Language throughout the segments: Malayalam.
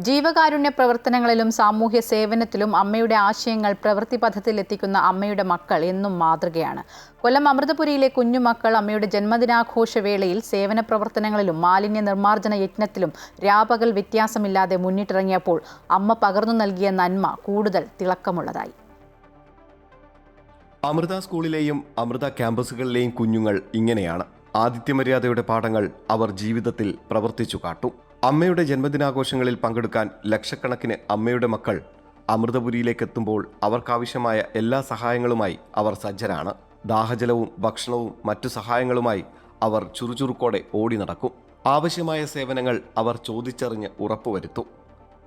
ജീവകാരുണ്യ പ്രവർത്തനങ്ങളിലും സാമൂഹ്യ സേവനത്തിലും അമ്മയുടെ ആശയങ്ങൾ പ്രവൃത്തിപഥത്തിൽ എത്തിക്കുന്ന അമ്മയുടെ മക്കൾ എന്നും മാതൃകയാണ്. കൊല്ലം അമൃതപുരിയിലെ കുഞ്ഞുമക്കൾ അമ്മയുടെ ജന്മദിനാഘോഷ വേളയിൽ സേവന പ്രവർത്തനങ്ങളിലും മാലിന്യ നിർമ്മാർജന യജ്ഞത്തിലും രാപകൽ വ്യത്യാസമില്ലാതെ മുന്നിട്ടിറങ്ങിയപ്പോൾ അമ്മ പകർന്നു നൽകിയ നന്മ കൂടുതൽ തിളക്കമുള്ളതായി. അമൃത സ്കൂളിലെയും അമൃത ക്യാമ്പസുകളിലെയും കുഞ്ഞുങ്ങൾ ഇങ്ങനെയാണ്. ആദിത്യമര്യാദയുടെ പാഠങ്ങൾ അവർ ജീവിതത്തിൽ പ്രവർത്തിച്ചു കാട്ടും. അമ്മയുടെ ജന്മദിനാഘോഷങ്ങളിൽ പങ്കെടുക്കാൻ ലക്ഷക്കണക്കിന് അമ്മയുടെ മക്കൾ അമൃതപുരിയിലേക്ക് എത്തുമ്പോൾ അവർക്കാവശ്യമായ എല്ലാ സഹായങ്ങളുമായി അവർ സജ്ജരാണ്. ദാഹജലവും ഭക്ഷണവും മറ്റു സഹായങ്ങളുമായി അവർ ചുറുചുറുക്കോടെ ഓടി നടക്കും. ആവശ്യമായ സേവനങ്ങൾ അവർ ചോദിച്ചറിഞ്ഞ് ഉറപ്പുവരുത്തും.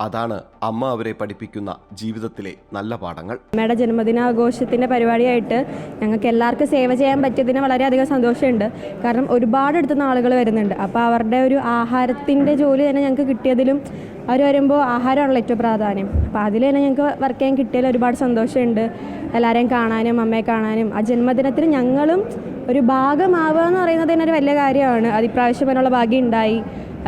അതാണ് അമ്മ അവരെ പഠിപ്പിക്കുന്ന ജീവിതത്തിലെ നല്ല പാഠങ്ങൾ. അമ്മയുടെ ജന്മദിനാഘോഷത്തിന്റെ പരിപാടിയായിട്ട് ഞങ്ങൾക്ക് എല്ലാവർക്കും സേവ ചെയ്യാൻ പറ്റിയതിന് വളരെയധികം സന്തോഷമുണ്ട്. കാരണം ഒരുപാട് അടുത്തുനിന്ന് ആളുകൾ വരുന്നുണ്ട്. അപ്പോൾ അവരുടെ ഒരു ആഹാരത്തിന്റെ ജോലി തന്നെ ഞങ്ങൾക്ക് കിട്ടിയതിലും അവർ വരുമ്പോൾ ആഹാരമാണല്ലോ ഏറ്റവും പ്രാധാന്യം. അപ്പോൾ അതിൽ തന്നെ ഞങ്ങൾക്ക് വർക്ക് ചെയ്യാൻ കിട്ടിയതിൽ ഒരുപാട് സന്തോഷമുണ്ട്. എല്ലാവരെയും കാണാനും അമ്മയെ കാണാനും. ആ ജന്മദിനത്തിൽ ഞങ്ങളും ഒരു ഭാഗമാവുക എന്ന് പറയുന്നത് തന്നെ ഒരു വലിയ കാര്യമാണ്. അത് ഇപ്രാവശ്യം അതിനുള്ള ഭാഗ്യം ഉണ്ടായി.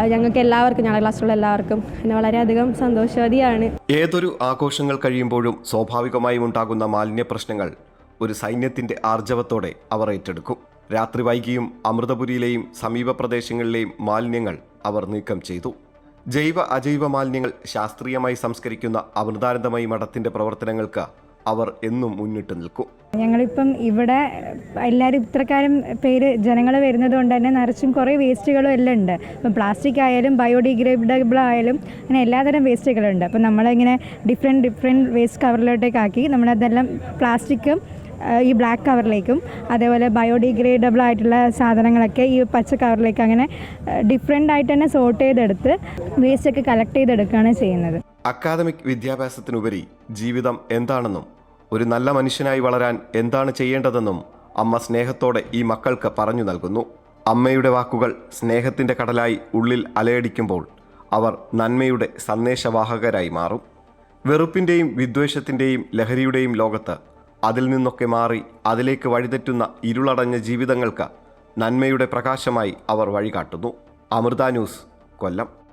ഞങ്ങൾക്ക് എല്ലാവർക്കും ഞങ്ങളുടെ ക്ലാസ്സിലുള്ള എല്ലാവർക്കും എന്നെ വളരെയധികം സന്തോഷവതിയാണ്. ഏതൊരു ആഘോഷങ്ങൾ കഴിയുമ്പോഴും സ്വാഭാവികമായും ഉണ്ടാകുന്ന മാലിന്യ പ്രശ്നങ്ങൾ ഒരു സൈന്യത്തിന്റെ ആർജവത്തോടെ അവർ ഏറ്റെടുക്കും. രാത്രി വൈകിയും അമൃതപുരിയിലെയും സമീപ പ്രദേശങ്ങളിലെയും മാലിന്യങ്ങൾ അവർ നീക്കം ചെയ്തു. ജൈവ അജൈവ മാലിന്യങ്ങൾ ശാസ്ത്രീയമായി സംസ്കരിക്കുന്ന അമൃതാനന്ദമയി മഠത്തിന്റെ പ്രവർത്തനങ്ങൾക്ക് അവർ എന്നും മുന്നിട്ട് നിൽക്കും. ഞങ്ങളിപ്പം ഇവിടെ എല്ലാവരും ഇത്രക്കാരും പേര് ജനങ്ങൾ വരുന്നത് കൊണ്ട് തന്നെ നിറച്ചും കുറേ വേസ്റ്റുകളും എല്ലാം ഉണ്ട്. ഇപ്പം പ്ലാസ്റ്റിക് ആയാലും ബയോഡിഗ്രേഡബിൾ ആയാലും അങ്ങനെ എല്ലാതരം വേസ്റ്റുകളുണ്ട് അപ്പം നമ്മളിങ്ങനെ ഡിഫറെന്റ് ഡിഫറെന്റ് വേസ്റ്റ് കവറിലോട്ടേക്ക് ആക്കി നമ്മളതെല്ലാം പ്ലാസ്റ്റിക്കും ഈ ബ്ലാക്ക് കവറിലേക്കും അതേപോലെ ബയോഡിഗ്രേഡബിൾ ആയിട്ടുള്ള സാധനങ്ങളൊക്കെ ഈ പച്ച കവറിലേക്ക് അങ്ങനെ ഡിഫറെന്റ് ആയിട്ട് തന്നെ സോർട്ട് ചെയ്തെടുത്ത് വേസ്റ്റൊക്കെ കളക്ട് ചെയ്തെടുക്കുകയാണ് ചെയ്യുന്നത്. അക്കാദമിക് വിദ്യാഭ്യാസത്തിനുപരി ജീവിതം എന്താണെന്നും ഒരു നല്ല മനുഷ്യനായി വളരാൻ എന്താണ് ചെയ്യേണ്ടതെന്നും അമ്മ സ്നേഹത്തോടെ ഈ മക്കൾക്ക് പറഞ്ഞു നൽകുന്നു. അമ്മയുടെ വാക്കുകൾ സ്നേഹത്തിന്റെ കടലായി ഉള്ളിൽ അലയടിക്കുമ്പോൾ അവർ നന്മയുടെ സന്ദേശവാഹകരായി മാറും. വെറുപ്പിന്റെയും വിദ്വേഷത്തിന്റെയും ലഹരിയുടെയും ലോകത്ത് അതിൽ നിന്നൊക്കെ മാറി അതിലേക്ക് വഴിതെറ്റുന്ന ഇരുളടഞ്ഞ ജീവിതങ്ങൾക്ക് നന്മയുടെ പ്രകാശമായി അവർ വഴികാട്ടുന്നു. അമൃത ന്യൂസ് കൊല്ലം.